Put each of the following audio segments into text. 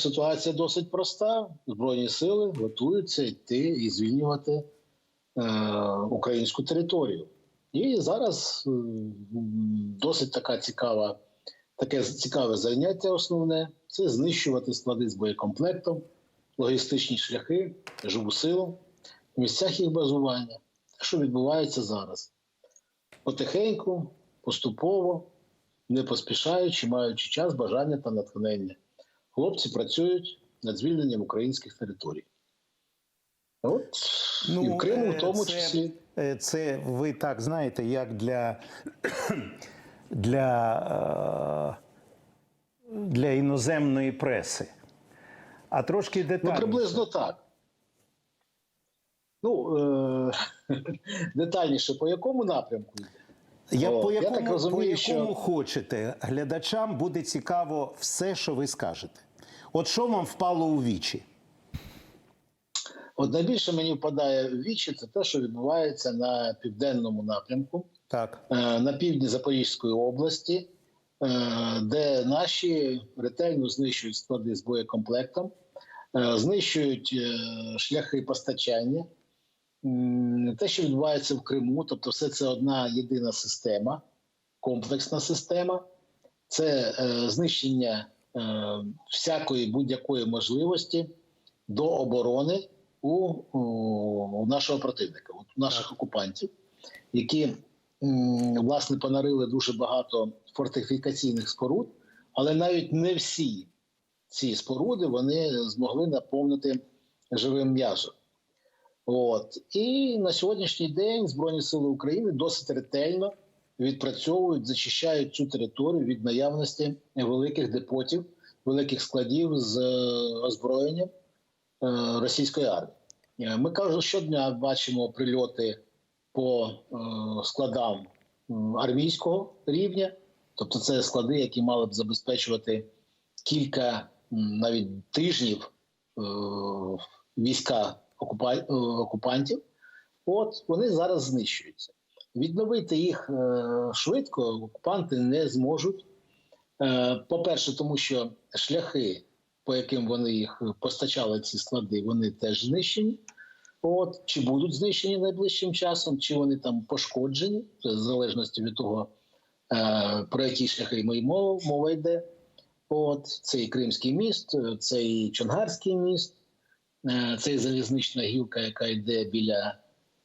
ситуація досить проста. Збройні сили готуються йти і звільнювати е, українську територію. І зараз е, досить така цікава, таке цікаве заняття основне це знищувати склади з боєкомплектом, логістичні шляхи, живу силу, в місцях їх базування. Що відбувається зараз. Потихеньку, поступово, не поспішаючи, маючи час, бажання та натхнення. Хлопці працюють над звільненням українських територій. От і в Криму, в е, тому це, числі. е, Це ви так знаєте, як для, для, е, для іноземної преси. А трошки Ну, приблизно так. Ну, е- детальніше, по якому напрямку? Я, О, по я так розумію, по що- якому хочете, глядачам буде цікаво все, що ви скажете. От що вам впало у вічі? От найбільше мені впадає в вічі це те, що відбувається на південному напрямку, Так. е, на півдні Запорізької області, е, де наші ретельно знищують склади з боєкомплектом, е, знищують шляхи постачання. Те, що відбувається в Криму, тобто, все це одна єдина система, комплексна система, це знищення всякої будь-якої можливості до оборони у, у нашого противника, у наших окупантів, які власне понарили дуже багато фортифікаційних споруд, але навіть не всі ці споруди вони змогли наповнити живим м'язом. От і на сьогоднішній день Збройні Сили України досить ретельно відпрацьовують, зачищають цю територію від наявності великих депотів, великих складів з е, озброєнням е, російської армії. Е, Ми кажу, щодня бачимо прильоти по складам армійського рівня, тобто це склади, які мали б забезпечувати кілька навіть тижнів війська окупа... окупантів. От вони зараз знищуються. Відновити їх е, швидко окупанти не зможуть. Е, По-перше, тому що шляхи, по яким вони їх постачали, ці склади, вони теж знищені. От чи будуть знищені найближчим часом, чи вони там пошкоджені, це в залежності від того, е, про які шляхи ми мова, мова йде. От цей Кримський міст, цей Чонгарський міст, цей залізнична гілка, яка йде біля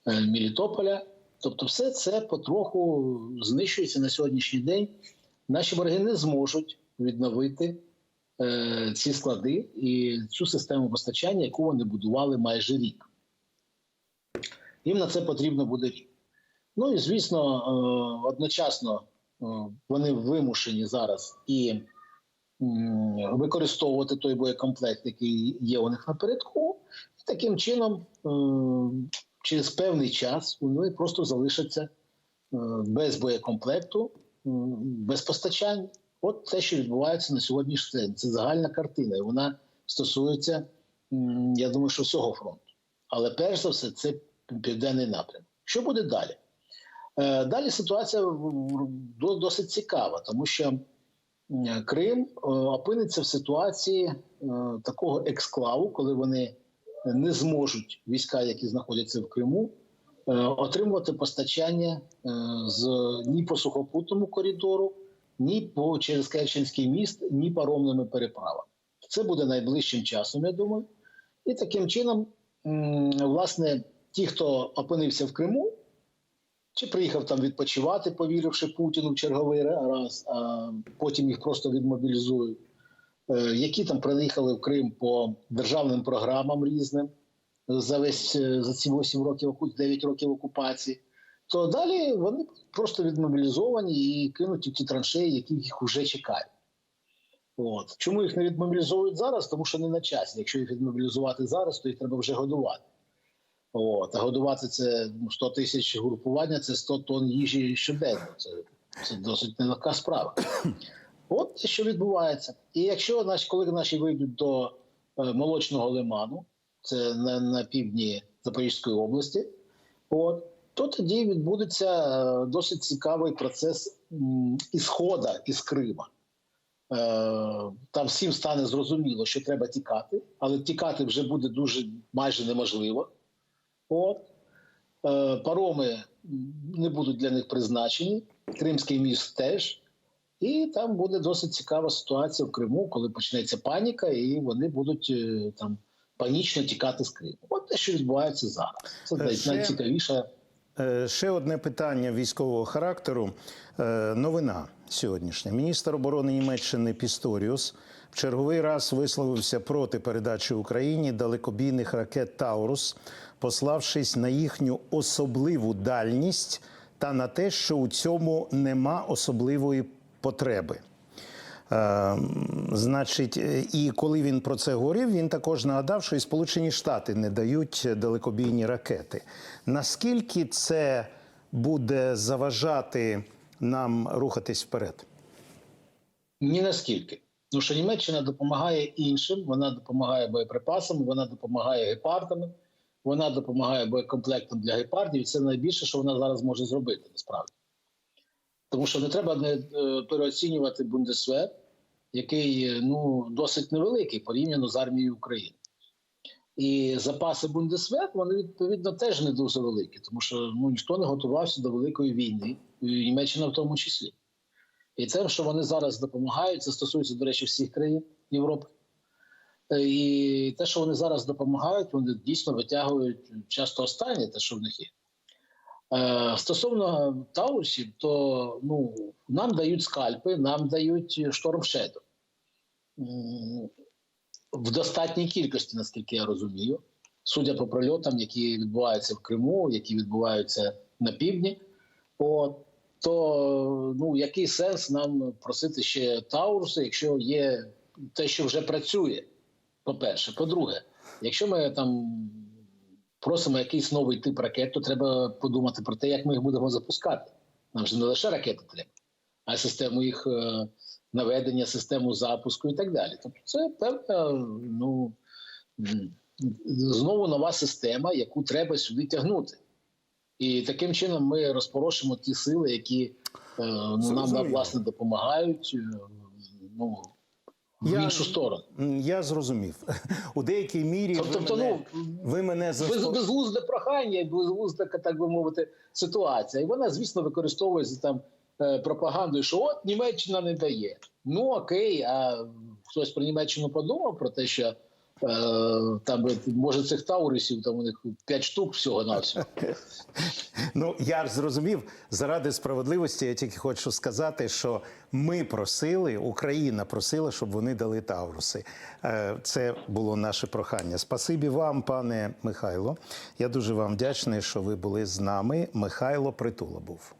Мелітополя. Тобто, все це потроху знищується на сьогоднішній день. Наші вороги не зможуть відновити е, ці склади і цю систему постачання, яку вони будували майже рік. Їм на це потрібно буде рік. Ну і звісно, е, одночасно е, вони вимушені зараз і використовувати той боєкомплект, який є у них напередку, і таким чином, е, через певний час, вони просто залишаться е, без боєкомплекту, без постачання. От те, що відбувається на сьогоднішній день. Це загальна картина, і вона стосується, я думаю, що всього фронту. Але перш за все, це південний напрямок. Що буде далі? Е, Далі ситуація досить цікава, тому що Крим е, опиниться в ситуації такого ексклаву, коли вони не зможуть війська, які знаходяться в Криму, е, отримувати постачання е, з ні по сухопутному коридору, ні по через Керченський міст, ні паромними переправами. Це буде найближчим часом, я думаю. І таким чином, власне, ті, хто опинився в Криму, чи приїхав там відпочивати, повіривши Путіну в черговий раз, а потім їх просто відмобілізують, які там приїхали в Крим по державним програмам різним за весь е, за ці 8 років, оку- 9 років окупації, то далі вони просто відмобілізовані і кинуті в ті траншеї, які їх вже чекають. От. Чому їх не відмобілізовують зараз? Тому що не на часі. Якщо їх відмобілізувати зараз, то їх треба вже годувати. От. А годувати це ну, 100 тисяч групування, це 100 тонн їжі щоденно. Це, це досить нелегка справа. От що відбувається. І якщо наші, коли наші вийдуть до е, молочного лиману, це на, на півдні Запорізької області, от, то тоді відбудеться е, досить цікавий процес ісхода із Крима. там всім стане зрозуміло, що треба тікати, але тікати вже буде дуже майже неможливо. От. Е, пароми не будуть для них призначені, Кримський міст теж. І там буде досить цікава ситуація в Криму, коли почнеться паніка, і вони будуть е, там панічно тікати з Криму. От те, що відбувається зараз. Це Ще- найцікавіше. Е, Ще одне питання військового характеру. Е, Новина сьогоднішня. Міністр оборони Німеччини Пісторіус в черговий раз висловився проти передачі Україні далекобійних ракет Таурус, пославшись на їхню особливу дальність та на те, що у цьому нема особливої потреби. Е, значить, і коли він про це говорив, він також нагадав, що і Сполучені Штати не дають далекобійні ракети. Наскільки це буде заважати нам рухатись вперед? Ні наскільки. Тому що Німеччина допомагає іншим, вона допомагає боєприпасами, вона допомагає гепардами, вона допомагає боєкомплектом для гепардів. І це найбільше, що вона зараз може зробити насправді. Тому що не треба не е, переоцінювати Бундесвер, який е, ну, досить невеликий порівняно з армією України. І запаси Бундесвер, вони відповідно теж не дуже великі, тому що ну, ніхто не готувався до великої війни, Німеччина в тому числі. І те, що вони зараз допомагають, це стосується, до речі, всіх країн Європи. Е, І те, що вони зараз допомагають, вони дійсно витягують часто останнє, те, що в них є. Е, Стосовно таурусів, то ну, нам дають скальпи, нам дають шторм Shadow. В достатній кількості, наскільки я розумію, судя по прольотам, які відбуваються в Криму, які відбуваються на півдні. От, то ну, який сенс нам просити ще Тауруси, якщо є те, що вже працює? По-перше. По-друге, якщо ми там просимо якийсь новий тип ракет, то треба подумати про те, як ми їх будемо запускати. Нам ж не лише ракети треба, а й систему їх е, наведення, систему запуску і так далі. Тобто це певна, ну знову нова система, яку треба сюди тягнути. І таким чином ми розпорошимо ті сили, які ну, нам власне допомагають е, ну, в Я- іншу сторону. Я зрозумів. У деякій мірі ви, Тобто, мене, ну, ви мене Без, безглузде прохання, і безглузда, так би мовити, ситуація. І вона, звісно, використовується там е, пропагандою, що от Німеччина не дає. Ну окей, а хтось про Німеччину подумав про те, що там е, може цих таурисів, там у них 5 штук всього на всього. Ну я ж зрозумів. Заради справедливості я тільки хочу сказати, що ми просили, Україна просила, щоб вони дали Тавруси. Е, Це було наше прохання. Спасибі вам, пане Михайло. Я дуже вам вдячний, що ви були з нами. Михайло Притула був.